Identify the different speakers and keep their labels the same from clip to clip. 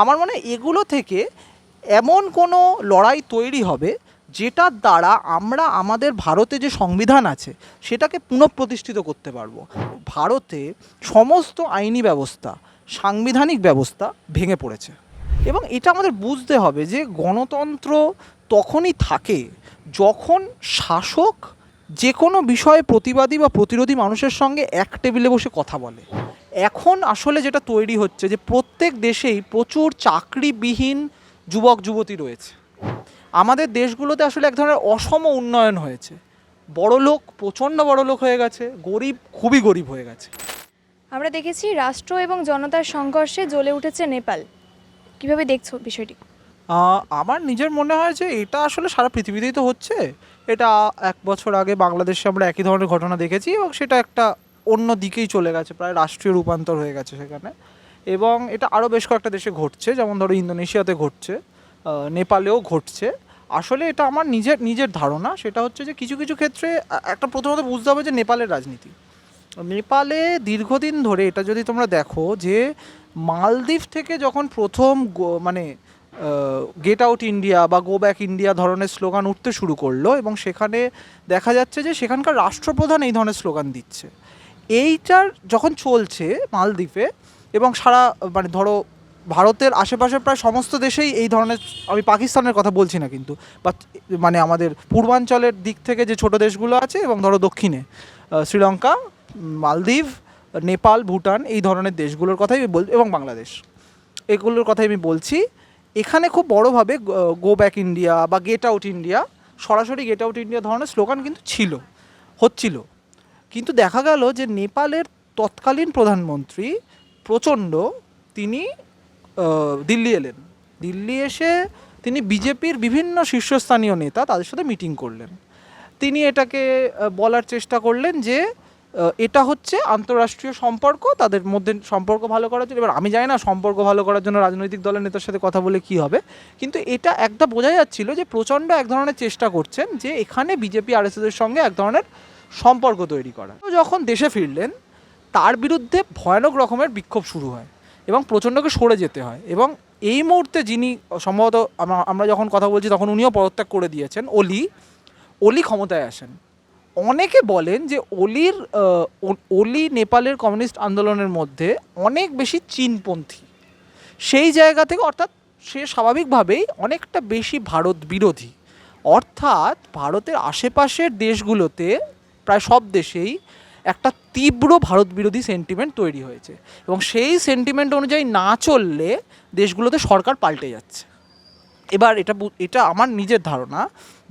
Speaker 1: আমার মনে হয় এগুলো থেকে এমন কোনো লড়াই তৈরি হবে যেটার দ্বারা আমরা আমাদের ভারতে যে সংবিধান আছে সেটাকে পুনঃপ্রতিষ্ঠিত করতে পারব। ভারতে সমস্ত আইনি ব্যবস্থা, সাংবিধানিক ব্যবস্থা ভেঙে পড়েছে। এবং এটা আমাদের বুঝতে হবে যে গণতন্ত্র তখনই থাকে যখন শাসক যে কোনো বিষয়ে প্রতিবাদী বা প্রতিরোধী মানুষের সঙ্গে এক টেবিলে বসে কথা বলে। এখন আসলে যেটা তৈরি হচ্ছে যে প্রত্যেক দেশেই প্রচুর চাকরিবিহীন যুবক যুবতী রয়েছে। আমাদের দেশগুলোতে আসলে এক ধরনের অসম উন্নয়ন হয়েছে। বড় লোক প্রচণ্ড বড় লোক হয়ে গেছে গরিব খুবই গরিব হয়ে গেছে।
Speaker 2: আমরা দেখেছি রাষ্ট্র এবং জনতার সংঘর্ষে জ্বলে উঠেছে নেপাল। কীভাবে দেখছ বিষয়টি?
Speaker 1: আমার নিজের মনে হয় যে এটা আসলে সারা পৃথিবীতেই তো হচ্ছে। এটা এক বছর আগে বাংলাদেশে আমরা একই ধরনের ঘটনা দেখেছি এবং সেটা একটা অন্য দিকেই চলে গেছে, প্রায় রাষ্ট্রীয় রূপান্তর হয়ে গেছে সেখানে। এবং এটা আরও বেশ কয়েকটা দেশে ঘটছে, যেমন ধরো ইন্দোনেশিয়াতে ঘটছে নেপালেও ঘটছে। আসলে এটা আমার নিজের নিজের ধারণা, সেটা হচ্ছে যে কিছু কিছু ক্ষেত্রে একটা প্রথমত বুঝতে হবে যে নেপালের রাজনীতি। নেপালে দীর্ঘদিন ধরে এটা যদি তোমরা দেখো যে মালদ্বীপ থেকে যখন প্রথম মানে গেট আউট ইন্ডিয়া বা গো ব্যাক ইন্ডিয়া ধরনের স্লোগান উঠতে শুরু করল এবং সেখানে দেখা যাচ্ছে যে সেখানকার রাষ্ট্রপ্রধান এই ধরনের স্লোগান দিচ্ছে। এইটার যখন চলছে মালদ্বীপে এবং সারা মানে ধরো ভারতের আশেপাশে প্রায় সমস্ত দেশেই এই ধরনের, আমি পাকিস্তানের কথা বলছি না কিন্তু বা মানে আমাদের পূর্বাঞ্চলের দিক থেকে যে ছোট দেশগুলো আছে এবং ধরো দক্ষিণে শ্রীলঙ্কা, মালদ্বীপ, নেপাল, ভুটান, এই ধরনের দেশগুলোর কথাই বল, এবং বাংলাদেশ, এগুলোর কথাই আমি বলছি। এখানে খুব বড়োভাবে গো ব্যাক ইন্ডিয়া বা গেট আউট ইন্ডিয়া সরাসরি গেট আউট ইন্ডিয়া ধরনের স্লোগান কিন্তু ছিল, হচ্ছিল। কিন্তু দেখা গেল যে নেপালের তৎকালীন প্রধানমন্ত্রী প্রচণ্ড তিনি দিল্লি এলেন। দিল্লি এসে তিনি বিজেপির বিভিন্ন শীর্ষস্থানীয় নেতা তাদের সাথে মিটিং করলেন। তিনি এটাকে বলার চেষ্টা করলেন যে এটা হচ্ছে আন্তঃরাষ্ট্রীয় সম্পর্ক, তাদের মধ্যে সম্পর্ক ভালো করার জন্য, এবার আমি জানি না সম্পর্ক ভালো করার জন্য রাজনৈতিক দলের নেতার সাথে কথা বলে কি হবে, কিন্তু এটা একটা বোঝা যাচ্ছিল যে প্রচণ্ড এক ধরনের চেষ্টা করছেন যে এখানে বিজেপি আর এর সঙ্গে এক ধরনের সম্পর্ক তৈরি করা। যখন দেশে ফিরলেন, তার বিরুদ্ধে ভয়ানক রকমের বিক্ষোভ শুরু হয় এবং প্রচণ্ডকে সরে যেতে হয় এবং এই মুহূর্তে যিনি, সম্ভবত আমরা- যখন কথা বলছি তখন উনিও পদত্যাগ করে দিয়েছেন ওলি ওলি ক্ষমতায় আসেন। অনেকে বলেন যে ও- ওলি নেপালের কমিউনিস্ট আন্দোলনের মধ্যে অনেক বেশি চীনপন্থী। সেই জায়গা থেকে অর্থাৎ সে স্বাভাবিকভাবেই অনেকটা বেশি ভারত বিরোধী। অর্থাৎ ভারতের আশেপাশের দেশগুলোতে প্রায় সব দেশেই একটা তীব্র ভারত বিরোধী সেন্টিমেন্ট তৈরি হয়েছে এবং সেই সেন্টিমেন্ট অনুযায়ী না চললে দেশগুলোতে সরকার পাল্টে যাচ্ছে। এবার এটা এটা আমার নিজের ধারণা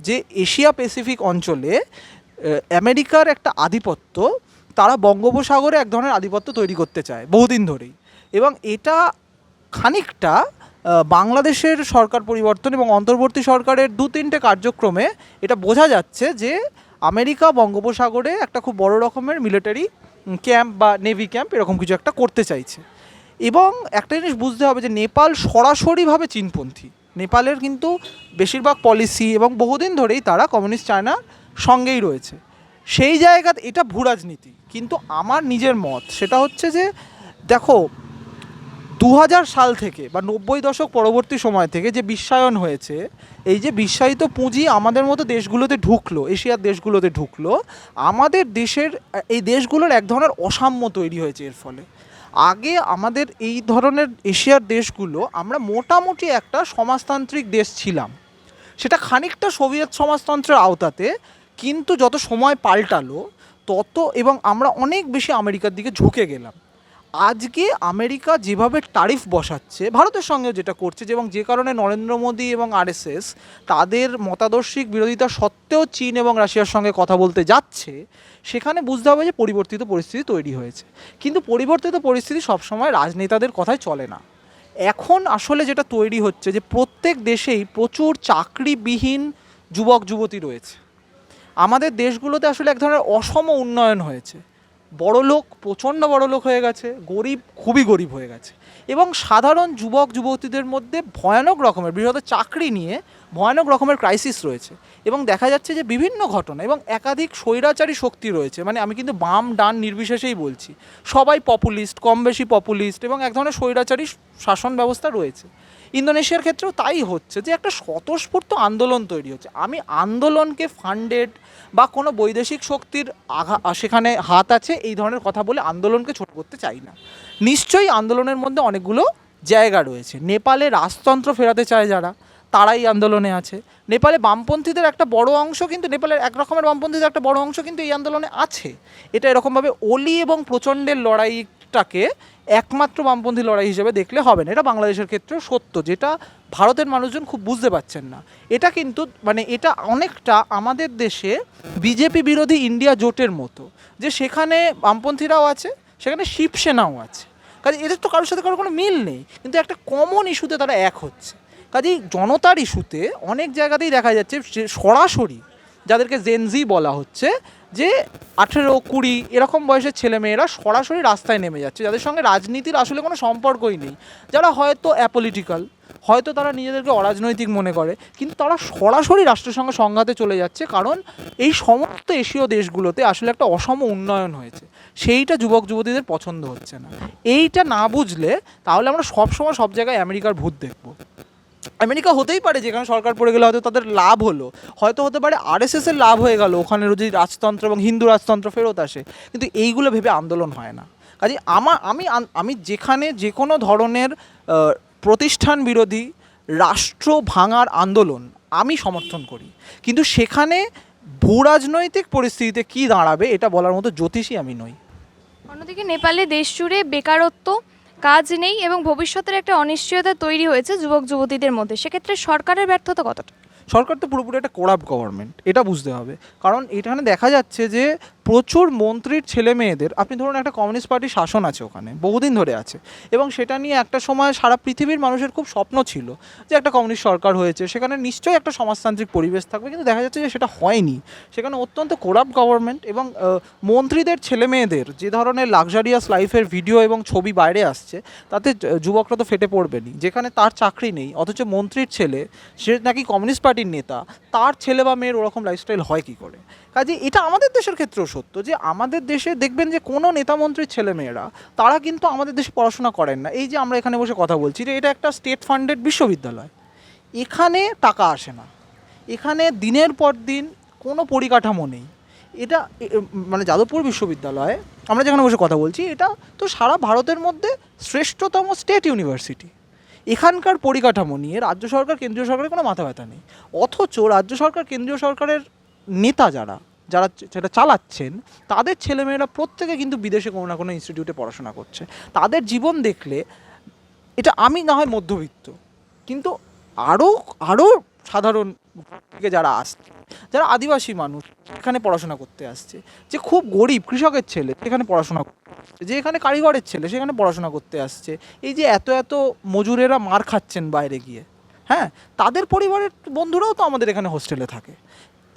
Speaker 1: যে এশিয়া প্যাসিফিক অঞ্চলে আমেরিকার একটা আধিপত্য, তারা বঙ্গোপসাগরে এক ধরনের আধিপত্য তৈরি করতে চায় বহুদিন ধরেই। এবং এটা খানিকটা বাংলাদেশের সরকার পরিবর্তন এবং অন্তর্বর্তী সরকারের দু তিনটে কার্যক্রমে এটা বোঝা যাচ্ছে যে আমেরিকা বঙ্গোপসাগরে একটা খুব বড় রকমের মিলিটারি ক্যাম্প বা নেভি ক্যাম্প এরকম কিছু একটা করতে চাইছে। এবং একটা জিনিস বুঝতে হবে যে নেপাল সরাসরিভাবে চীনপন্থী। নেপালের কিন্তু বেশিরভাগ পলিসি এবং বহুদিন ধরেই তারা কমিউনিস্ট চায়নার সঙ্গেই রয়েছে। সেই জায়গাতে এটা ভূরাজনীতি। কিন্তু আমার নিজের মত, সেটা হচ্ছে যে, দেখো দু হাজার সাল থেকে বা নব্বই দশক পরবর্তী সময় থেকে যে বিশ্বায়ন হয়েছে, এই যে বিশ্বায়িত পুঁজি আমাদের মতো দেশগুলোতে ঢুকলো, এশিয়ার দেশগুলোতে ঢুকলো, আমাদের দেশের, এই দেশগুলোর এক ধরনের অসাম্য তৈরি হয়েছে এর ফলে। আগে আমাদের এই ধরনের এশিয়ার দেশগুলো, আমরা মোটামুটি একটা সমাজতান্ত্রিক দেশ ছিলাম। সেটা খানিকটা সোভিয়েত সমাজতন্ত্রের আওতাতে, কিন্তু যত সময় পাল্টালো, তত এবং আমরা অনেক বেশি আমেরিকার দিকে ঝুঁকে গেলাম। আজকে আমেরিকা যেভাবে টারিফ বসাচ্ছে, ভারতের সঙ্গে যেটা করছে এবং যে কারণে নরেন্দ্র মোদী এবং আরএসএস তাদের মতাদর্শিক বিরোধিতা সত্ত্বেও চীন এবং রাশিয়ার সঙ্গে কথা বলতে যাচ্ছে, সেখানে বুঝতে হবে যে পরিবর্তিত পরিস্থিতি তৈরি হয়েছে। কিন্তু পরিবর্তিত পরিস্থিতি সবসময় রাজনেতাদের কথায় চলে না। এখন আসলে যেটা তৈরি হচ্ছে যে প্রত্যেক দেশেই প্রচুর চাকরিবিহীন যুবক যুবতী রয়েছে। আমাদের দেশগুলোতে আসলে এক ধরনের অসম উন্নয়ন হয়েছে। বড় লোক প্রচণ্ড বড় লোক হয়ে গেছে গরিব খুবই গরিব হয়ে গেছে। এবং সাধারণ যুবক, যুবতীদের মধ্যে ভয়ানক রকমের বিশেষত চাকরি নিয়ে ভয়ানক রকমের ক্রাইসিস রয়েছে। এবং দেখা যাচ্ছে যে বিভিন্ন ঘটনা এবং একাধিক স্বৈরাচারী শক্তি রয়েছে। মানে আমি কিন্তু বাম, ডান, নির্বিশেষেই বলছি। সবাই পপুলিস্ট কম বেশি পপুলিস্ট এবং এক ধরনের স্বৈরাচারী শাসন ব্যবস্থা রয়েছে। ইন্দোনেশিয়ার ক্ষেত্রেও তাই হচ্ছে যে একটা স্বতঃস্ফূর্ত আন্দোলন তৈরি হচ্ছে। আমি আন্দোলনকে ফান্ডেড বা কোনো বৈদেশিক শক্তির আঘা সেখানে হাত আছে, এই ধরনের কথা বলে আন্দোলনকে ছোট করতে চাই না। নিশ্চয়ই আন্দোলনের মধ্যে অনেকগুলো জায়গা রয়েছে। নেপালে রাজতন্ত্র ফেরাতে চায় যারা, তারাই আন্দোলনে আছে। নেপালে বামপন্থীদের একটা বড় অংশ কিন্তু, নেপালের এক রকমের বামপন্থীদের একটা বড় অংশ কিন্তু এই আন্দোলনে আছে। এটা এরকমভাবে অলি এবং প্রচণ্ডের লড়াইটাকে একমাত্র বামপন্থী লড়াই হিসেবে দেখলে হবে না। এটা বাংলাদেশের ক্ষেত্রেও সত্য, যেটা ভারতের মানুষজন খুব বুঝতে পারছেন না। এটা কিন্তু মানে এটা অনেকটা আমাদের দেশে বিজেপি বিরোধী ইন্ডিয়া জোটের মতো, যে সেখানে বামপন্থীরাও আছে সেখানে শিবসেনাও আছে। কাজে এদের তো কারোর সাথে কারোর কোনো মিল নেই, কিন্তু একটা কমন ইস্যুতে তারা এক হচ্ছে। কাজেই জনতার ইস্যুতে অনেক জায়গাতেই দেখা যাচ্ছে সরাসরি যাদেরকে জেনজি বলা হচ্ছে যে আঠেরো, কুড়ি এরকম বয়সের ছেলে মেয়েরা সরাসরি রাস্তায় নেমে যাচ্ছে, যাদের সঙ্গে রাজনীতির আসলে কোনো সম্পর্কই নেই। যারা হয়তো অ্যাপলিটিক্যাল হয়তো তারা নিজেদেরকে অরাজনৈতিক মনে করে, কিন্তু তারা সরাসরি রাষ্ট্রের সঙ্গে সংঘাতে চলে যাচ্ছে, কারণ এই সমস্ত এশীয় দেশগুলোতে আসলে একটা অসম উন্নয়ন হয়েছে। সেইটা যুবক যুবতীদের পছন্দ হচ্ছে না। এইটা না বুঝলে তাহলে আমরা সবসময় সব জায়গায় আমেরিকার ভূত দেখব। আমেরিকা হতেই পারে, যেখানে সরকার পড়ে গেলে হয়তো তাদের লাভ হলো। হয়তো হতে পারে আরএসএস এর লাভ হয়ে গেল, ওখানে যদি রাজতন্ত্র এবং হিন্দু রাজতন্ত্র ফেরত আসে, কিন্তু এইগুলো ভেবে আন্দোলন হয় না। কাজে আমার আমি আমি যেখানে যে কোনো ধরনের প্রতিষ্ঠান বিরোধী রাষ্ট্র ভাঙার আন্দোলন আমি সমর্থন করি। কিন্তু সেখানে ভূ রাজনৈতিক পরিস্থিতিতে কী দাঁড়াবে এটা বলার মতো জ্যোতিষী আমি নই।
Speaker 2: অন্যদিকে নেপালে দেশ জুড়ে বেকারত্ব কাজ নেই এবং ভবিষ্যতের একটা অনিশ্চয়তা তৈরি হয়েছে যুবক যুবতীদের মধ্যে। সেক্ষেত্রে সরকারের ব্যর্থতা কতটা?
Speaker 1: সরকার তো পুরোপুরি একটা কোরাপ গভর্নমেন্ট এটা বুঝতে হবে। কারণ এখানে দেখা যাচ্ছে যে প্রচুর মন্ত্রীর ছেলে মেয়েদের আপনি ধরুন একটা কমিউনিস্ট পার্টির শাসন আছে ওখানে, বহুদিন ধরে আছে, এবং সেটা নিয়ে একটা সময় সারা পৃথিবীর মানুষের খুব স্বপ্ন ছিল যে একটা কমিউনিস্ট সরকার হয়েছে, সেখানে নিশ্চয়ই একটা সমাজতান্ত্রিক পরিবেশ থাকবে, কিন্তু দেখা যাচ্ছে যে সেটা হয়নি। সেখানে অত্যন্ত কোরাপ গভর্নমেন্ট এবং মন্ত্রীদের ছেলে মেয়েদের যে ধরনের লাক্সারিয়াস লাইফের ভিডিও এবং ছবি বাইরে আসছে, তাতে যুবকরা তো ফেটে পড়বেনি যেখানে তার চাকরি নেই, অথচ মন্ত্রীর ছেলে, সে নাকি কমিউনিস্ট পার্টির নেতা, তার ছেলে বা মেয়ের ওরকম লাইফস্টাইল হয় কি করে? কাজে এটা আমাদের দেশের ক্ষেত্রেও সত্য যে আমাদের দেশে দেখবেন যে কোনো নেতা মন্ত্রীর ছেলে মেয়েরা তারা কিন্তু আমাদের দেশে পড়াশোনা করেন না। এই যে আমরা এখানে বসে কথা বলছি যে এটা একটা স্টেট ফান্ডেড বিশ্ববিদ্যালয়। এখানে টাকা আসে না। এখানে দিনের পর দিন কোনো পরিকাঠামো নেই। এটা মানে যাদবপুর বিশ্ববিদ্যালয়ে, আমরা যেখানে বসে কথা বলছি, এটা তো সারা ভারতের মধ্যে শ্রেষ্ঠতম স্টেট ইউনিভার্সিটি এখানকার পরিকাঠামো নিয়ে রাজ্য সরকার, কেন্দ্রীয় সরকারের কোনো মাথা ব্যথা নেই। অথচ রাজ্য সরকার, কেন্দ্রীয় সরকারের নেতা যারা যারা সেটা চালাচ্ছেন, তাদের ছেলেমেয়েরা প্রত্যেকে কিন্তু বিদেশে কোনো না কোনো ইনস্টিটিউটে পড়াশোনা করছে। তাদের জীবন দেখলে, এটা আমি না হয় মধ্যবিত্ত, কিন্তু আরও আরও সাধারণ থেকে যারা আসছে, যারা আদিবাসী মানুষ এখানে পড়াশোনা করতে আসছে। যে খুব গরিব কৃষকের ছেলে, সেখানে পড়াশোনা যে এখানে কারিগরের ছেলে, সেখানে পড়াশোনা করতে আসছে। এই যে এত এত মজুরেরা মার খাচ্ছেন বাইরে গিয়ে হ্যাঁ? তাদের পরিবারের বন্ধুরাও তো আমাদের এখানে হোস্টেলে থাকে।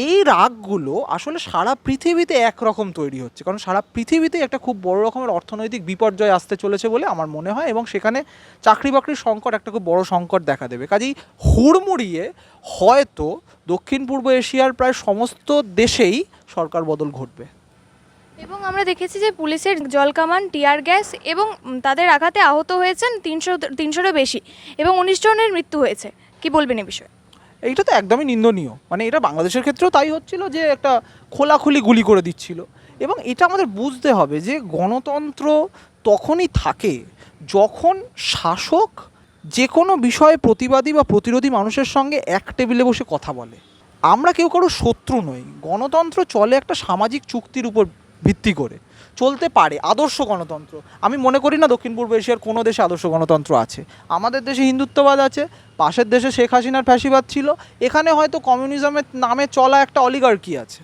Speaker 1: এই রাগগুলো আসলে সারা পৃথিবীতে একরকম তৈরি হচ্ছে। কারণ সারা পৃথিবীতে একটা খুব বড় রকমের অর্থনৈতিক বিপর্যয় আসতে চলেছে বলে আমার মনে হয় এবং সেখানে চাকরি বাকরির সংকট একটা খুব বড় সংকট দেখা দেবে। কাজেই হুড়মুড়িয়ে হয়তো দক্ষিণ পূর্ব এশিয়ার প্রায় সমস্ত দেশেই সরকার বদল ঘটবে।
Speaker 2: এবং আমরা দেখেছি যে পুলিশের জলকামান টিয়ার গ্যাস এবং তাদের আঘাতে আহত হয়েছেন তিনশো, তিনশোরও বেশি এবং উনিশ জনের মৃত্যু হয়েছে। কি বলবেন এ বিষয়ে?
Speaker 1: এইটা তো একদমই নিন্দনীয়। মানে এটা বাংলাদেশের ক্ষেত্রেও তাই হচ্ছিল যে একটা খোলাখুলি গুলি করে দিচ্ছিল। এবং এটা আমাদের বুঝতে হবে যে গণতন্ত্র তখনই থাকে যখন শাসক যে কোনো বিষয়ে প্রতিবাদী বা প্রতিরোধী মানুষের সঙ্গে এক টেবিলে বসে কথা বলে। আমরা কেউ কারও শত্রু নই। গণতন্ত্র চলে একটা সামাজিক চুক্তির উপর ভিত্তি করে। চলতে পারে, আদর্শ গণতন্ত্র। আমি মনে করি না দক্ষিণ পূর্ব এশিয়ার কোনো দেশে আদর্শ গণতন্ত্র আছে। আমাদের দেশে হিন্দুত্ববাদ আছে, পাশের দেশে শেখ হাসিনার ফ্যাসিবাদ ছিল। এখানে হয়তো কমিউনিজমের নামে চলা একটা অলিগার্কি আছে।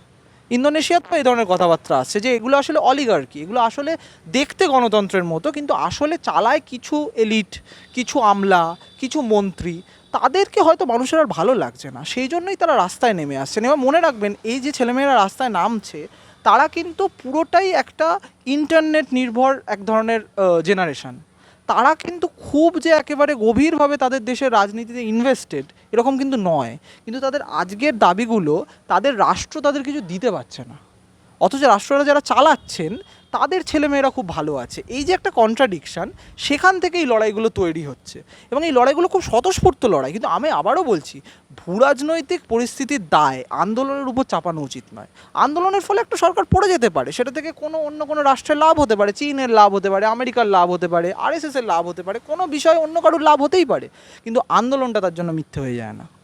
Speaker 1: ইন্দোনেশিয়াতেও এই ধরনের কথাবার্তা আসছে যে এগুলো আসলে অলিগার্কি। এগুলো আসলে দেখতে গণতন্ত্রের মতো, কিন্তু আসলে চালায় কিছু এলিট, কিছু আমলা, কিছু মন্ত্রী। তাদেরকে হয়তো মানুষের আর ভালো লাগছে না। সেই জন্যই তারা রাস্তায় নেমে আসছেন। এবার মনে রাখবেন, এই যে ছেলেমেয়েরা রাস্তায় নামছে তারা কিন্তু পুরোটাই একটা ইন্টারনেট নির্ভর এক ধরনের জেনারেশান তারা কিন্তু খুব যে একেবারে গভীরভাবে তাদের দেশের রাজনীতিতে ইনভেস্টেড এরকম কিন্তু নয়। কিন্তু তাদের আজকের দাবিগুলো, তাদের রাষ্ট্র তাদের কিছু দিতে পারছে না। অথচ রাষ্ট্ররা যারা চালাচ্ছেন, তাদের ছেলেমেয়েরা খুব ভালো আছে। এই যে একটা কন্ট্রাডিকশান সেখান থেকে এই লড়াইগুলো তৈরি হচ্ছে। এবং এই লড়াইগুলো খুব স্বতঃস্ফূর্ত লড়াই। কিন্তু আমি আবারও বলছি, ভূরাজনৈতিক পরিস্থিতির দায় আন্দোলনের উপর চাপানো উচিত নয়। আন্দোলনের ফলে একটা সরকার পড়ে যেতে পারে। সেটা থেকে কোনো অন্য কোনো রাষ্ট্রের লাভ হতে পারে। চীনের লাভ হতে পারে, আমেরিকার লাভ হতে পারে আরএসএস এর লাভ হতে পারে, কোনো বিষয়ে অন্য কারোর লাভ হতেই পারে। কিন্তু আন্দোলনটা তার জন্য মিথ্যে হয়ে যায় না।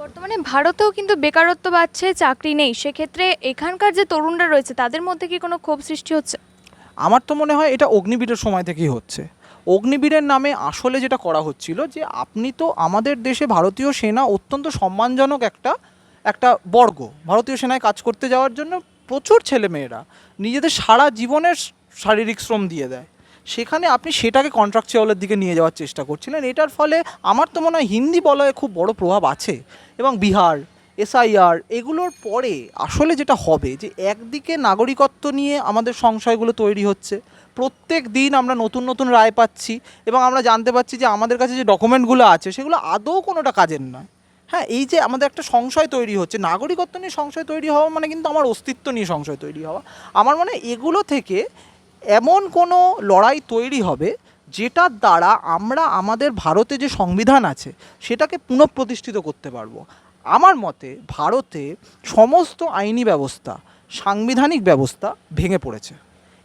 Speaker 2: বর্তমানে ভারতেও কিন্তু বেকারত্ব বাড়ছে, চাকরি নেই। সেক্ষেত্রে এখানকার যে তরুণরা রয়েছে, তাদের মধ্যে কি কোনো ক্ষোভ সৃষ্টি হচ্ছে?
Speaker 1: আমার তো মনে হয় এটা অগ্নিবীরের সময় থেকেই হচ্ছে। অগ্নিবীরের নামে আসলে যেটা করা হচ্ছিল যে, আপনি তো আমাদের দেশে ভারতীয় সেনা অত্যন্ত সম্মানজনক একটা একটা বর্গ। ভারতীয় সেনায় কাজ করতে যাওয়ার জন্য প্রচুর ছেলেমেয়েরা নিজেদের সারা জীবনের শারীরিক শ্রম দিয়ে দেয়। সেখানে আপনি সেটাকে কন্ট্রাকচুয়ালের দিকে নিয়ে যাওয়ার চেষ্টা করছিলেন। এটার ফলে আমার তো মনে হয় হিন্দি বলয়ে খুব বড় প্রভাব আছে এবং বিহার, এসআইআর এগুলোর পরে আসলে যেটা হবে যে একদিকে নাগরিকত্ব নিয়ে আমাদের সংশয়গুলো তৈরি হচ্ছে। প্রত্যেক দিন আমরা নতুন নতুন রায় পাচ্ছি এবং আমরা জানতে পারছি যে আমাদের কাছে যে ডকুমেন্টগুলো আছে সেগুলো আদৌ কোনোটা কাজের নয়। হ্যাঁ এই যে আমাদের একটা সংশয় তৈরি হচ্ছে, নাগরিকত্ব নিয়ে সংশয় তৈরি হওয়া মানে কিন্তু আমার অস্তিত্ব নিয়ে সংশয় তৈরি হওয়া। আমার মনে এগুলো থেকে এমন কোনো লড়াই তৈরি হবে যেটার দ্বারা আমরা আমাদের ভারতে যে সংবিধান আছে সেটাকে পুনঃপ্রতিষ্ঠিত করতে পারব। আমার মতে ভারতে সমস্ত আইনি ব্যবস্থা, সাংবিধানিক ব্যবস্থা ভেঙে পড়েছে।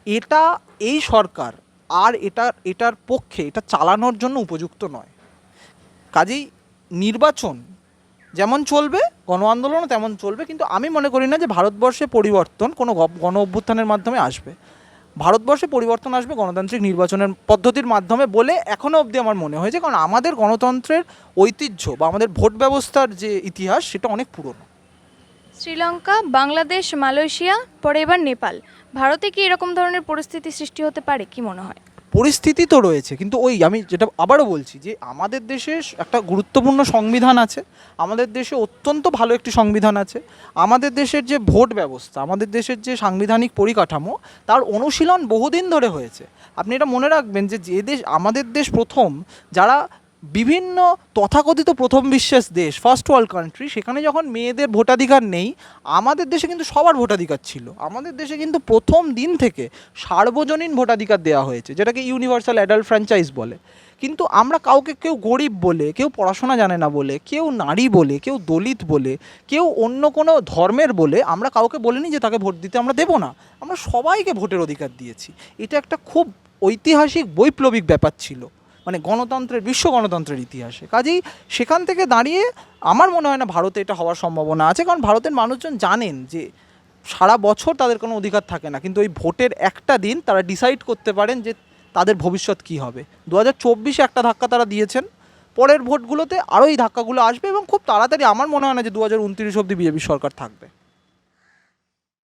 Speaker 1: এটা এই সরকার আর এটা, এটার পক্ষে এটা চালানোর জন্য উপযুক্ত নয়। কাজেই নির্বাচন যেমন চলবে, গণ আন্দোলনও তেমন চলবে, কিন্তু আমি মনে করি না যে ভারতবর্ষে পরিবর্তন কোনো গণ অভ্যুত্থানের মাধ্যমে আসবে। ভারতবর্ষে পরিবর্তন আসবে গণতান্ত্রিক নির্বাচনের পদ্ধতির মাধ্যমে বলে এখনও অবধি আমার মনে হয়েছে, কারণ আমাদের গণতন্ত্রের ঐতিহ্য বা আমাদের ভোট ব্যবস্থার যে ইতিহাস সেটা অনেক পুরনো।
Speaker 2: শ্রীলঙ্কা, বাংলাদেশ, মালয়েশিয়া, পরে এবার নেপাল। ভারতে কি এরকম ধরনের পরিস্থিতি সৃষ্টি হতে পারে, কি মনে হয়?
Speaker 1: পরিস্থিতি তো রয়েছে, কিন্তু ওই আমি যেটা আবারও বলছি যে আমাদের দেশে একটা গুরুত্বপূর্ণ সংবিধান আছে, আমাদের দেশে অত্যন্ত ভালো একটি সংবিধান আছে, আমাদের দেশের যে ভোট ব্যবস্থা, আমাদের দেশের যে সাংবিধানিক পরিকাঠামো, তার অনুশীলন বহুদিন ধরে হয়েছে। আপনি এটা মনে রাখবেন যে যে দেশ, আমাদের দেশ প্রথম যারা বিভিন্ন তথাকথিত প্রথম বিশ্বের দেশ ফার্স্ট ওয়ার্ল্ড কান্ট্রি সেখানে যখন মেয়েদের ভোটাধিকার নেই, আমাদের দেশে কিন্তু সবার ভোটাধিকার ছিল। আমাদের দেশে কিন্তু প্রথম দিন থেকে সার্বজনীন ভোটাধিকার দেওয়া হয়েছে, যেটাকে ইউনিভার্সাল অ্যাডাল্ট ফ্র্যাঞ্চাইজ বলে। কিন্তু আমরা কাউকে কেউ গরিব বলে, কেউ পড়াশোনা জানে না বলে, কেউ নারী বলে, কেউ দলিত বলে, কেউ অন্য কোনো ধর্মের বলে আমরা কাউকে বলিনি যে তাকে ভোট দিতে আমরা দেবো না। আমরা সবাইকে ভোটের অধিকার দিয়েছি। এটা একটা খুব ঐতিহাসিক, বৈপ্লবিক ব্যাপার ছিল। মানে গণতন্ত্রের, বিশ্ব গণতন্ত্রের ইতিহাসে। কাজেই সেখান থেকে দাঁড়িয়ে আমার মনে হয় না ভারতে এটা হওয়ার সম্ভাবনা আছে, কারণ ভারতের মানুষজন জানেন যে সারা বছর তাদের কোনো অধিকার থাকে না। কিন্তু ওই ভোটের একটা দিন তারা ডিসাইড করতে পারেন যে তাদের ভবিষ্যৎ কী হবে। দু হাজার চব্বিশে একটা ধাক্কা তারা দিয়েছেন, পরের ভোটগুলোতে আরও এই ধাক্কাগুলো আসবে এবং খুব তাড়াতাড়ি আমার মনে হয় না যে দু হাজার উনত্রিশ অব্দি বিজেপি সরকার থাকবে।